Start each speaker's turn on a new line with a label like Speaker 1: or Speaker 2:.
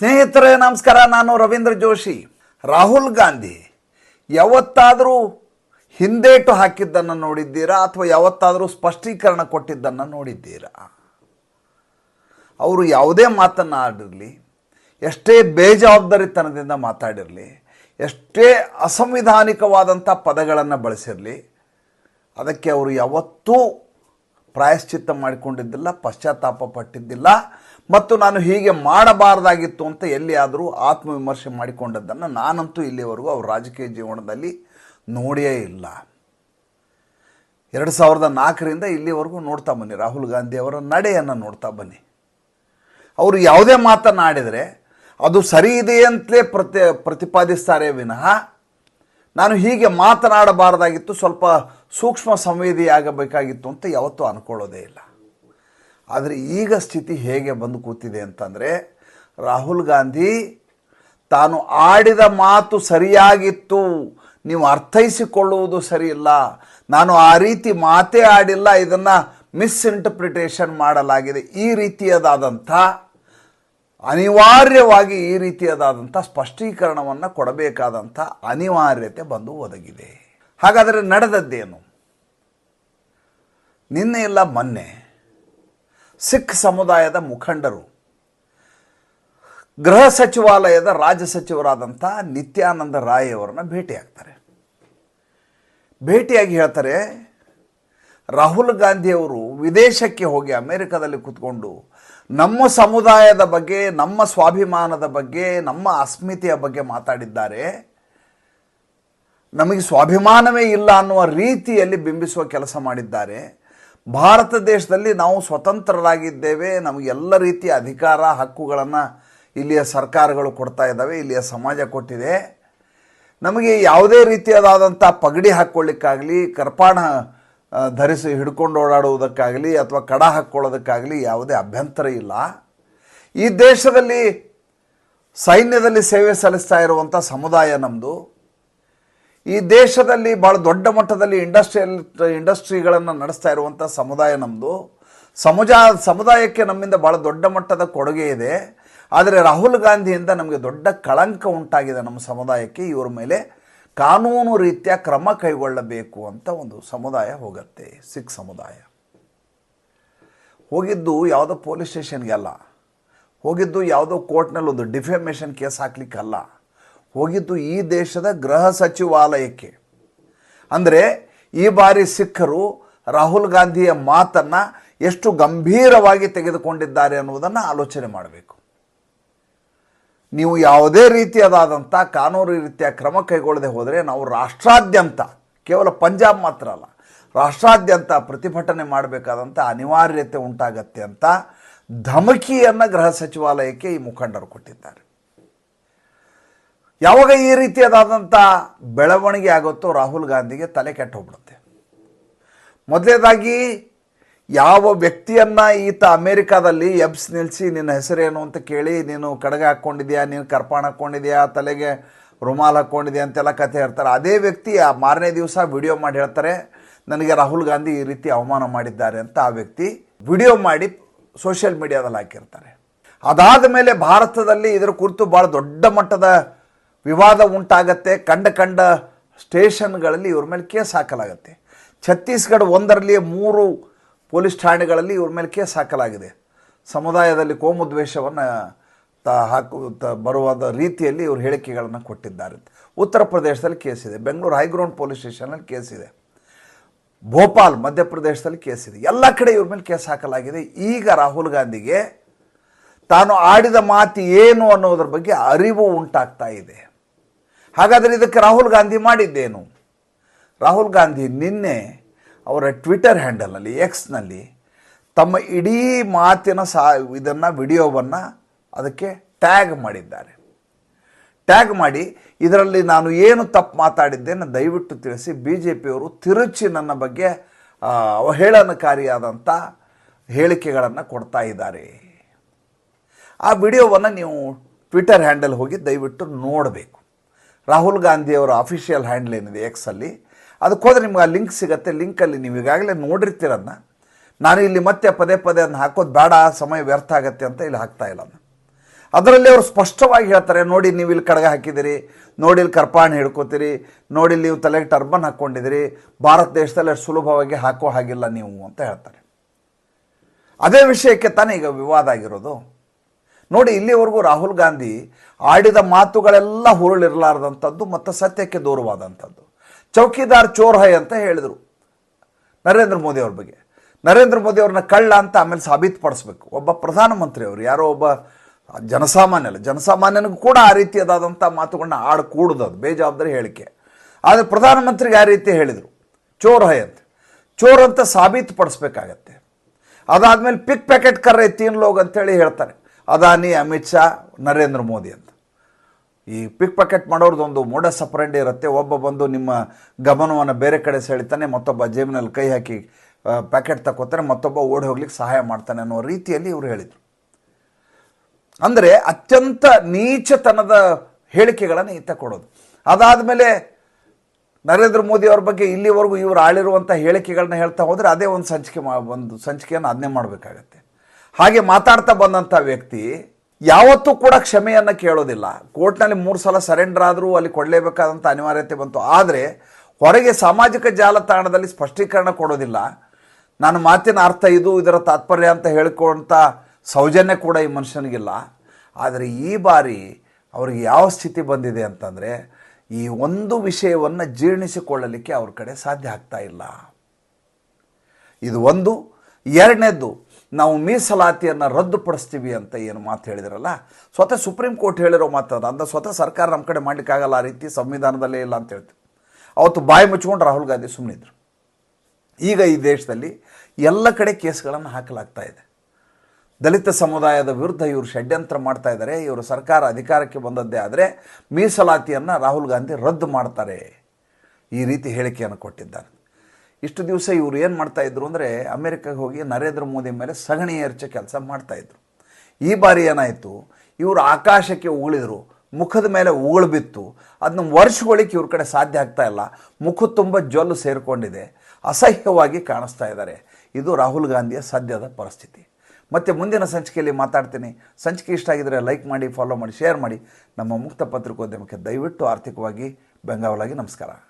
Speaker 1: ಸ್ನೇಹಿತರೇ, ನಮಸ್ಕಾರ. ನಾನು ರವೀಂದ್ರ ಜೋಶಿ. ರಾಹುಲ್ ಗಾಂಧಿ, ಯಾವತ್ತಾದರೂ ಹಿಂದೇಟು ಹಾಕಿದ್ದನ್ನು ನೋಡಿದ್ದೀರಾ? ಅಥವಾ ಯಾವತ್ತಾದರೂ ಸ್ಪಷ್ಟೀಕರಣ ಕೊಟ್ಟಿದ್ದನ್ನು ನೋಡಿದ್ದೀರಾ? ಅವರು ಯಾವುದೇ ಮಾತನ್ನು ಆಡಿರಲಿ ಎಷ್ಟೇ ಬೇಜವಾಬ್ದಾರಿತನದಿಂದ ಮಾತಾಡಿರಲಿ, ಎಷ್ಟೇ ಅಸಂವಿಧಾನಿಕವಾದಂಥ ಪದಗಳನ್ನು ಬಳಸಿರಲಿ, ಅದಕ್ಕೆ ಅವರು ಯಾವತ್ತೂ ಪ್ರಾಯಶ್ಚಿತ್ತ ಮಾಡಿಕೊಂಡಿದ್ದಿಲ್ಲ, ಪಶ್ಚಾತ್ತಾಪ ಪಟ್ಟಿದ್ದಿಲ್ಲ. ಮತ್ತು ನಾನು ಹೀಗೆ ಮಾಡಬಾರ್ದಾಗಿತ್ತು ಅಂತ ಎಲ್ಲಿಯಾದರೂ ಆತ್ಮವಿಮರ್ಶೆ ಮಾಡಿಕೊಂಡದ್ದನ್ನು ನಾನಂತೂ ಇಲ್ಲಿವರೆಗೂ ಅವ್ರ ರಾಜಕೀಯ ಜೀವನದಲ್ಲಿ ನೋಡಿಯೇ ಇಲ್ಲ. ಎರಡು ಸಾವಿರದ ನಾಲ್ಕರಿಂದ ಇಲ್ಲಿವರೆಗೂ ನೋಡ್ತಾ ಬನ್ನಿ. ರಾಹುಲ್ ಗಾಂಧಿಯವರ ನಡೆಯನ್ನು ನೋಡ್ತಾ ಬನ್ನಿ. ಅವರು ಯಾವುದೇ ಮಾತನಾಡಿದರೆ ಅದು ಸರಿ ಇದೆ ಅಂತಲೇ ಪ್ರತಿ ಪ್ರತಿಪಾದಿಸ್ತಾರೆ ವಿನಃ. ನಾನು ಹೀಗೆ ಮಾತನಾಡಬಾರ್ದಾಗಿತ್ತು. ಸ್ವಲ್ಪ ಸೂಕ್ಷ್ಮ ಸಂವೇದಿಯಾಗಬೇಕಾಗಿತ್ತು ಅಂತ ಯಾವತ್ತೂ ಅಂದ್ಕೊಳ್ಳೋದೇ ಇಲ್ಲ. ಆದರೆ ಈಗ ಸ್ಥಿತಿ ಹೇಗೆ ಬಂದು ಕೂತಿದೆ ಅಂತಂದರೆ, ರಾಹುಲ್ ಗಾಂಧಿ ತಾನು ಆಡಿದ ಮಾತು ಸರಿಯಾಗಿತ್ತು, ನೀವು ಅರ್ಥೈಸಿಕೊಳ್ಳುವುದು ಸರಿಯಿಲ್ಲ, ನಾನು ಆ ರೀತಿ ಮಾತೇ ಆಡಿಲ್ಲ, ಇದನ್ನು ಮಿಸ್ಇಂಟರ್ಪ್ರಿಟೇಷನ್ ಮಾಡಲಾಗಿದೆ, ಈ ರೀತಿಯದಾದಂಥ, ಅನಿವಾರ್ಯವಾಗಿ ಈ ರೀತಿಯದಾದಂಥ ಸ್ಪಷ್ಟೀಕರಣವನ್ನು ಕೊಡಬೇಕಾದಂಥ ಅನಿವಾರ್ಯತೆ ಬಂದು ಒದಗಿದೆ. ಹಾಗಾದರೆ ನಡೆದದ್ದೇನು? ನಿನ್ನೆ ಇಲ್ಲ, ಮೊನ್ನೆ. ಸಿಖ್ ಸಮುದಾಯದ ಮುಖಂಡರು, ಗೃಹ ಸಚಿವಾಲಯದ ರಾಜ್ಯ ಸಚಿವರಾದಂಥ ನಿತ್ಯಾನಂದ ರಾಯ್ ಅವರನ್ನ ಭೇಟಿಯಾಗ್ತಾರೆ. ಭೇಟಿಯಾಗಿ ಹೇಳ್ತಾರೆ, ರಾಹುಲ್ ಗಾಂಧಿಯವರು ವಿದೇಶಕ್ಕೆ ಹೋಗಿ ಅಮೆರಿಕದಲ್ಲಿ ಕೂತ್ಕೊಂಡು ನಮ್ಮ ಸಮುದಾಯದ ಬಗ್ಗೆ, ನಮ್ಮ ಸ್ವಾಭಿಮಾನದ ಬಗ್ಗೆ, ನಮ್ಮ ಅಸ್ಮಿತೆಯ ಬಗ್ಗೆ ಮಾತಾಡಿದ್ದಾರೆ. ನಮಗೆ ಸ್ವಾಭಿಮಾನವೇ ಇಲ್ಲ ಅನ್ನುವ ರೀತಿಯಲ್ಲಿ ಬಿಂಬಿಸುವ ಕೆಲಸ ಮಾಡಿದ್ದಾರೆ. ಭಾರತ ದೇಶದಲ್ಲಿ ನಾವು ಸ್ವತಂತ್ರರಾಗಿದ್ದೇವೆ. ನಮಗೆಲ್ಲ ರೀತಿಯ ಅಧಿಕಾರ, ಹಕ್ಕುಗಳನ್ನು ಇಲ್ಲಿಯ ಸರ್ಕಾರಗಳು ಕೊಡ್ತಾ ಇದ್ದಾವೆ, ಇಲ್ಲಿಯ ಸಮಾಜ ಕೊಟ್ಟಿದೆ. ನಮಗೆ ಯಾವುದೇ ರೀತಿಯಾದಂಥ ಪಗಡಿ ಹಾಕ್ಕೊಳ್ಳಿಕ್ಕಾಗಲಿ, ಕರ್ಪಾಣ ಧರಿಸಿ ಹಿಡ್ಕೊಂಡು ಓಡಾಡುವುದಕ್ಕಾಗಲಿ ಅಥವಾ ಕಡ ಹಾಕ್ಕೊಳ್ಳೋದಕ್ಕಾಗಲಿ ಯಾವುದೇ ಅಭ್ಯಂತರ ಇಲ್ಲ. ಈ ದೇಶದಲ್ಲಿ ಸೈನ್ಯದಲ್ಲಿ ಸೇವೆ ಸಲ್ಲಿಸ್ತಾ ಇರುವಂಥ ಸಮುದಾಯ ನಮ್ಮದು ಈ ದೇಶದಲ್ಲಿ ಭಾಳ ದೊಡ್ಡ ಮಟ್ಟದಲ್ಲಿ ಇಂಡಸ್ಟ್ರಿಯಲ್, ಇಂಡಸ್ಟ್ರಿಗಳನ್ನು ನಡೆಸ್ತಾ ಇರುವಂಥ ಸಮುದಾಯ ನಮ್ಮದು ಸಮುಜ, ಸಮುದಾಯಕ್ಕೆ ನಮ್ಮಿಂದ ಭಾಳ ದೊಡ್ಡ ಮಟ್ಟದ ಕೊಡುಗೆ ಇದೆ. ಆದರೆ ರಾಹುಲ್ ಗಾಂಧಿಯಿಂದ ನಮಗೆ ದೊಡ್ಡ ಕಳಂಕ ಉಂಟಾಗಿದೆ ನಮ್ಮ ಸಮುದಾಯಕ್ಕೆ. ಇವರ ಮೇಲೆ ಕಾನೂನು ರೀತಿಯ ಕ್ರಮ ಕೈಗೊಳ್ಳಬೇಕು ಅಂತ ಒಂದು ಸಮುದಾಯ ಹೋಗುತ್ತೆ, ಸಿಖ್ ಸಮುದಾಯ. ಹೋಗಿದ್ದು ಯಾವುದೋ ಪೊಲೀಸ್ ಸ್ಟೇಷನ್ಗೆ ಅಲ್ಲ. ಹೋಗಿದ್ದು ಯಾವುದೋ ಕೋರ್ಟ್ನಲ್ಲಿ ಒಂದು ಡಿಫೆಮೇಷನ್ ಕೇಸ್ ಹಾಕ್ಲಿಕ್ಕಲ್ಲ ಹೋಗಿದ್ದು ಈ ದೇಶದ ಗೃಹ ಸಚಿವಾಲಯಕ್ಕೆ. ಅಂದರೆ ಈ ಬಾರಿ ಸಿಖ್ಖರು ರಾಹುಲ್ ಗಾಂಧಿಯ ಮಾತನ್ನು ಎಷ್ಟು ಗಂಭೀರವಾಗಿ ತೆಗೆದುಕೊಂಡಿದ್ದಾರೆ ಅನ್ನುವುದನ್ನು ಆಲೋಚನೆ ಮಾಡಬೇಕು. ನೀವು ಯಾವುದೇ ರೀತಿಯದಾದಂಥ ಕಾನೂನು ರೀತಿಯ ಕ್ರಮ ಕೈಗೊಳ್ಳದೆ ಹೋದರೆ ನಾವು ರಾಷ್ಟ್ರಾದ್ಯಂತ, ಕೇವಲ ಪಂಜಾಬ್ ಮಾತ್ರ ಅಲ್ಲ, ರಾಷ್ಟ್ರಾದ್ಯಂತ ಪ್ರತಿಭಟನೆ ಮಾಡಬೇಕಾದಂಥ ಅನಿವಾರ್ಯತೆ ಉಂಟಾಗತ್ತೆ ಅಂತ ಧಮಕಿಯನ್ನು ಗೃಹ ಸಚಿವಾಲಯಕ್ಕೆ ಈ ಮುಖಂಡರು ಕೊಟ್ಟಿದ್ದಾರೆ. ಯಾವಾಗ ಈ ರೀತಿಯಾದಂಥ ಬೆಳವಣಿಗೆ ಆಗುತ್ತೋ ರಾಹುಲ್ ಗಾಂಧಿಗೆ ತಲೆ ಕೆಟ್ಟು ಹೋಗ್ಬಿಡುತ್ತೆ. ಮೊದಲನೇದಾಗಿ ಯಾವ ವ್ಯಕ್ತಿಯನ್ನು ಈತ ಅಮೇರಿಕಾದಲ್ಲಿ ಎಬ್ಸ್ ನಿಲ್ಲಿಸಿ ನಿನ್ನ ಹೆಸರೇನು ಅಂತ ಕೇಳಿ, ನೀನು ಕಡಗ ಹಾಕ್ಕೊಂಡಿದ್ಯಾ, ನೀನು ಕರ್ಪಾಣ ಹಾಕ್ಕೊಂಡಿದ್ಯಾ, ತಲೆಗೆ ರುಮಾಲ್ ಹಾಕ್ಕೊಂಡಿದ್ಯಾ ಅಂತೆಲ್ಲ ಕಥೆ ಹೇಳ್ತಾರೆ. ಅದೇ ವ್ಯಕ್ತಿ ಆ ಮಾರನೇ ದಿವಸ ವಿಡಿಯೋ ಮಾಡಿ ಹೇಳ್ತಾರೆ, ನನಗೆ ರಾಹುಲ್ ಗಾಂಧಿ ಈ ರೀತಿ ಅವಮಾನ ಮಾಡಿದ್ದಾರೆ ಅಂತ ಆ ವ್ಯಕ್ತಿ ವಿಡಿಯೋ ಮಾಡಿ ಸೋಷಿಯಲ್ ಮೀಡಿಯಾದಲ್ಲಿ ಹಾಕಿರ್ತಾರೆ. ಅದಾದ ಮೇಲೆ ಭಾರತದಲ್ಲಿ ಇದರ ಕುರಿತು ಭಾಳ ದೊಡ್ಡ ಮಟ್ಟದ ವಿವಾದ ಉಂಟಾಗತ್ತೆ, ಕಂಡ ಕಂಡ ಸ್ಟೇಷನ್ಗಳಲ್ಲಿ ಇವ್ರ ಮೇಲೆ ಕೇಸ್ ಹಾಕಲಾಗುತ್ತೆ. ಛತ್ತೀಸ್ಗಢ ಒಂದರಲ್ಲಿ ಮೂರು ಪೊಲೀಸ್ ಠಾಣೆಗಳಲ್ಲಿ ಇವ್ರ ಮೇಲೆ ಕೇಸ್ ಹಾಕಲಾಗಿದೆ. ಸಮುದಾಯದಲ್ಲಿ ಕೋಮುದ್ವೇಷವನ್ನು ತ ಹಾಕು, ತ ಬರುವಾದ ರೀತಿಯಲ್ಲಿ ಇವರು ಹೇಳಿಕೆಗಳನ್ನು ಕೊಟ್ಟಿದ್ದಾರೆ. ಉತ್ತರ ಪ್ರದೇಶದಲ್ಲಿ ಕೇಸ್ ಇದೆ. ಬೆಂಗಳೂರು ಹೈಗ್ರೌಂಡ್ ಪೊಲೀಸ್ ಸ್ಟೇಷನಲ್ಲಿ ಇದೆ. ಭೋಪಾಲ್ ಮಧ್ಯಪ್ರದೇಶದಲ್ಲಿ ಕೇಸ್ ಇದೆ. ಎಲ್ಲ ಕಡೆ ಇವ್ರ ಮೇಲೆ ಕೇಸ್ ಹಾಕಲಾಗಿದೆ. ಈಗ ರಾಹುಲ್ ಗಾಂಧಿಗೆ ತಾನು ಆಡಿದ ಮಾತು ಏನು ಅನ್ನೋದ್ರ ಬಗ್ಗೆ ಅರಿವು ಉಂಟಾಗ್ತಾ ಇದೆ. ಹಾಗಾದರೆ ಇದಕ್ಕೆ ರಾಹುಲ್ ಗಾಂಧಿ ಮಾಡಿದ್ದೇನು? ರಾಹುಲ್ ಗಾಂಧಿ ನಿನ್ನೆ ಅವರ ಟ್ವಿಟರ್ ಹ್ಯಾಂಡಲಲ್ಲಿ ಎಕ್ಸ್ನಲ್ಲಿ ತಮ್ಮ ಇಡೀ ಮಾತಿನ ಸಾ, ಇದನ್ನು, ವಿಡಿಯೋವನ್ನು ಅದಕ್ಕೆ ಟ್ಯಾಗ್ ಮಾಡಿದ್ದಾರೆ. ಟ್ಯಾಗ್ ಮಾಡಿ, ಇದರಲ್ಲಿ ನಾನು ಏನು ತಪ್ಪು ಮಾತಾಡಿದ್ದೇನೆ ದಯವಿಟ್ಟು ತಿಳಿಸಿ ಬಿ ಜೆ ಪಿಯವರು ತಿರುಚಿ ನನ್ನ ಬಗ್ಗೆ ಅವಹೇಳನಕಾರಿಯಾದಂಥ ಹೇಳಿಕೆಗಳನ್ನು ಕೊಡ್ತಾ ಇದ್ದಾರೆ. ಆ ವಿಡಿಯೋವನ್ನು ನೀವು ಟ್ವಿಟರ್ ಹ್ಯಾಂಡಲ್ ಹೋಗಿ ದಯವಿಟ್ಟು ನೋಡಬೇಕು. ರಾಹುಲ್ ಗಾಂಧಿಯವರ ಅಫಿಷಿಯಲ್ ಹ್ಯಾಂಡಲ್ ಏನಿದೆ ಎಕ್ಸಲ್ಲಿ ಅದಕ್ಕೆ ಹೋದರೆ ನಿಮ್ಗೆ ಆ ಲಿಂಕ್ ಸಿಗುತ್ತೆ. ಲಿಂಕಲ್ಲಿ ನೀವು ಈಗಾಗಲೇ ನೋಡಿರ್ತೀರನ್ನ ನಾನು ಇಲ್ಲಿ ಮತ್ತೆ ಪದೇ ಪದೇ ಅದನ್ನ ಹಾಕೋದು ಬೇಡ, ಸಮಯ ವ್ಯರ್ಥ ಆಗುತ್ತೆ ಅಂತ ಇಲ್ಲಿ ಹಾಕ್ತಾ ಇಲ್ಲ ಅದರಲ್ಲಿ ಅವರು ಸ್ಪಷ್ಟವಾಗಿ ಹೇಳ್ತಾರೆ, ನೋಡಿ, ನೀವು ಇಲ್ಲಿ ಕಡಗ ಹಾಕಿದ್ದೀರಿ, ನೋಡಿ ಇಲ್ಲಿ ಕರ್ಪಾಣಿ ಹಿಡ್ಕೋತೀರಿ, ನೋಡಿ ನೀವು ತಲೆಗೆ ಟರ್ಬನ್ ಹಾಕ್ಕೊಂಡಿದ್ದೀರಿ, ಭಾರತ ದೇಶದಲ್ಲಿ ಅಷ್ಟು ಸುಲಭವಾಗಿ ಹಾಕೋ ಹಾಗಿಲ್ಲ ನೀವು, ಅಂತ ಹೇಳ್ತಾರೆ. ಅದೇ ವಿಷಯಕ್ಕೆ ತಾನೇ ಈಗ ವಿವಾದ ಆಗಿರೋದು. ನೋಡಿ, ಇಲ್ಲಿವರೆಗೂ ರಾಹುಲ್ ಗಾಂಧಿ ಆಡಿದ ಮಾತುಗಳೆಲ್ಲ ಹುರುಳಿರಲಾರ್ದಂಥದ್ದು ಮತ್ತು ಸತ್ಯಕ್ಕೆ ದೂರವಾದಂಥದ್ದು. ಚೌಕಿದಾರ್ ಚೋರ್ ಹೈ ಅಂತ ಹೇಳಿದರು ನರೇಂದ್ರ ಮೋದಿ ಅವ್ರ ಬಗ್ಗೆ. ನರೇಂದ್ರ ಮೋದಿ ಅವ್ರನ್ನ ಕಳ್ಳ ಅಂತ ಆಮೇಲೆ ಸಾಬೀತುಪಡಿಸ್ಬೇಕು. ಒಬ್ಬ ಪ್ರಧಾನಮಂತ್ರಿ ಅವರು, ಯಾರೋ ಒಬ್ಬ ಜನಸಾಮಾನ್ಯ ಅಲ್ಲ ಜನಸಾಮಾನ್ಯನಿಗೂ ಕೂಡ ಆ ರೀತಿಯಾದಂಥ ಮಾತುಗಳನ್ನ ಆಡಕೂಡದು ಕೂಡುದು ಅದು, ಬೇಜವಾಬ್ದಾರಿ ಹೇಳಿಕೆ. ಆದರೆ ಪ್ರಧಾನಮಂತ್ರಿಗೆ ಆ ರೀತಿ ಹೇಳಿದರು ಚೋರ್ ಹೈ ಅಂತ. ಚೋರ್ ಅಂತ ಸಾಬೀತುಪಡಿಸ್ಬೇಕಾಗತ್ತೆ. ಅದಾದಮೇಲೆ ಪಿಕ್ ಪ್ಯಾಕೆಟ್ ಕರ್ರೆ ತೀನ್ ಲೋಗ್ ಅಂತೇಳಿ ಹೇಳ್ತಾರೆ. ಅದಾನಿ, ಅಮಿತ್ ಶಾ, ನರೇಂದ್ರ ಮೋದಿ ಅಂತ. ಈ ಪಿಕ್ ಪಾಕೆಟ್ ಮಾಡೋರ್ದೊಂದು ಮೋಡ ಸಪರಂಡಿ ಇರುತ್ತೆ. ಒಬ್ಬ ಬಂದು ನಿಮ್ಮ ಗಮನವನ್ನು ಬೇರೆ ಕಡೆ ಸೆಳಿತಾನೆ, ಮತ್ತೊಬ್ಬ ಜೇಬಿನಲ್ಲಿ ಕೈ ಹಾಕಿ ಪ್ಯಾಕೆಟ್ ತಗೋತಾರೆ ಮತ್ತೊಬ್ಬ ಓಡಿ ಹೋಗ್ಲಿಕ್ಕೆ ಸಹಾಯ ಮಾಡ್ತಾನೆ ಅನ್ನೋ ರೀತಿಯಲ್ಲಿ ಇವರು ಹೇಳಿದರು. ಅಂದರೆ ಅತ್ಯಂತ ನೀಚತನದ ಹೇಳಿಕೆಗಳನ್ನು ಈತ ಕೊಡೋದು. ಅದಾದಮೇಲೆ ನರೇಂದ್ರ ಮೋದಿ ಅವ್ರ ಬಗ್ಗೆ ಇಲ್ಲಿವರೆಗೂ ಇವರು ಆಳಿರುವಂಥ ಹೇಳಿಕೆಗಳನ್ನ ಹೇಳ್ತಾ ಹೋದರೆ ಅದೇ ಒಂದು ಸಂಚಿಕೆ ಮಾ ಒಂದು ಸಂಚಿಕೆಯನ್ನು ಅದನ್ನೇ ಮಾಡಬೇಕಾಗತ್ತೆ. ಹಾಗೆ ಮಾತಾಡ್ತಾ ಬಂದಂಥ ವ್ಯಕ್ತಿ ಯಾವತ್ತೂ ಕೂಡ ಕ್ಷಮೆಯನ್ನು ಕೇಳೋದಿಲ್ಲ. ಕೋರ್ಟ್ನಲ್ಲಿ ಮೂರು ಸಲ ಸರೆಂಡರ್ ಆದರೂ ಅಲ್ಲಿ ಕೊಡಲೇಬೇಕಾದಂಥ ಅನಿವಾರ್ಯತೆ ಬಂತು. ಆದರೆ ಹೊರಗೆ ಸಾಮಾಜಿಕ ಜಾಲತಾಣದಲ್ಲಿ ಸ್ಪಷ್ಟೀಕರಣ ಕೊಡೋದಿಲ್ಲ. ನನ್ನ ಮಾತಿನ ಅರ್ಥ ಇದು, ಇದರ ತಾತ್ಪರ್ಯ ಅಂತ ಹೇಳಿಕೊಳ್ಳುವಂಥ ಸೌಜನ್ಯ ಕೂಡ ಈ ಮನುಷ್ಯನಿಗಿಲ್ಲ. ಆದರೆ ಈ ಬಾರಿ ಅವ್ರಿಗೆ ಯಾವ ಸ್ಥಿತಿ ಬಂದಿದೆ ಅಂತಂದರೆ ಈ ಒಂದು ವಿಷಯವನ್ನು ಜೀರ್ಣಿಸಿಕೊಳ್ಳಲಿಕ್ಕೆ ಅವ್ರ ಕಡೆ ಸಾಧ್ಯ ಆಗ್ತಾ ಇಲ್ಲ. ಇದು ಒಂದು. ಎರಡನೇದ್ದು ನಾವು ಮೀಸಲಾತಿಯನ್ನು ರದ್ದುಪಡಿಸ್ತೀವಿ ಅಂತ ಏನು ಮಾತು ಹೇಳಿದ್ರಲ್ಲ? ಸ್ವತಃ ಸುಪ್ರೀಂ ಕೋರ್ಟ್ ಹೇಳಿರೋ ಮಾತು ಅದು. ಅಂದ್ರೆ ಸ್ವತಃ ಸರ್ಕಾರ ನಮ್ಮ ಕಡೆ ಮಾಡಲಿಕ್ಕಾಗಲ್ಲ ಆ ರೀತಿ ಸಂವಿಧಾನದಲ್ಲೇ ಇಲ್ಲ ಅಂತ ಹೇಳ್ತೀವಿ ಅವತ್ತು ಬಾಯಿ ಮುಚ್ಕೊಂಡು ರಾಹುಲ್ ಗಾಂಧಿ ಸುಮ್ಮನಿದ್ರು ಈಗ ಈ ದೇಶದಲ್ಲಿ ಎಲ್ಲ ಕಡೆ ಕೇಸ್ಗಳನ್ನು ಹಾಕಲಾಗ್ತಾ ಇದೆ. ದಲಿತ ಸಮುದಾಯದ ವಿರುದ್ಧ ಇವರು ಷಡ್ಯಂತ್ರ ಮಾಡ್ತಾ ಇದ್ದಾರೆ ಇವರು ಸರ್ಕಾರ ಅಧಿಕಾರಕ್ಕೆ ಬಂದದ್ದೇ ಆದರೆ ಮೀಸಲಾತಿಯನ್ನು ರಾಹುಲ್ ಗಾಂಧಿ ರದ್ದು ಮಾಡ್ತಾರೆ. ಈ ರೀತಿ ಹೇಳಿಕೆಯನ್ನು ಕೊಟ್ಟಿದ್ದಾರೆ. ಇಷ್ಟು ದಿವಸ ಇವರು ಏನು ಮಾಡ್ತಾ ಇದ್ರು ಅಂದರೆ ಅಮೆರಿಕಕ್ಕೆ ಹೋಗಿ ನರೇಂದ್ರ ಮೋದಿ ಮೇಲೆ ಸಗಣಿ ಎರಚ ಕೆಲಸ ಮಾಡ್ತಾಯಿದ್ರು ಈ ಬಾರಿ ಏನಾಯಿತು? ಇವರು ಆಕಾಶಕ್ಕೆ ಉಗುಳಿದ್ರು, ಮುಖದ ಮೇಲೆ ಉಗುಳು ಬಿತ್ತು. ಅದನ್ನ ವರ್ಷಗಳಿಗೆ ಇವ್ರ ಕಡೆ ಸಾಧ್ಯ ಆಗ್ತಾ ಇಲ್ಲ. ಮುಖ ತುಂಬ ಜೊಲ್ಲು ಸೇರಿಕೊಂಡಿದೆ. ಅಸಹ್ಯವಾಗಿ ಕಾಣಿಸ್ತಾ ಇದ್ದಾರೆ ಇದು ರಾಹುಲ್ ಗಾಂಧಿಯ ಸದ್ಯದ ಪರಿಸ್ಥಿತಿ. ಮತ್ತು ಮುಂದಿನ ಸಂಚಿಕೆಯಲ್ಲಿ ಮಾತಾಡ್ತೀನಿ. ಸಂಚಿಕೆ ಇಷ್ಟ ಆಗಿದರೆ ಲೈಕ್ ಮಾಡಿ ಫಾಲೋ ಮಾಡಿ ಶೇರ್ ಮಾಡಿ. ನಮ್ಮ ಮುಕ್ತ ಪತ್ರಿಕೋದ್ಯಮಕ್ಕೆ ದಯವಿಟ್ಟು ಆರ್ಥಿಕವಾಗಿ ಬೆಂಗಾವಲಾಗಿ ನಮಸ್ಕಾರ.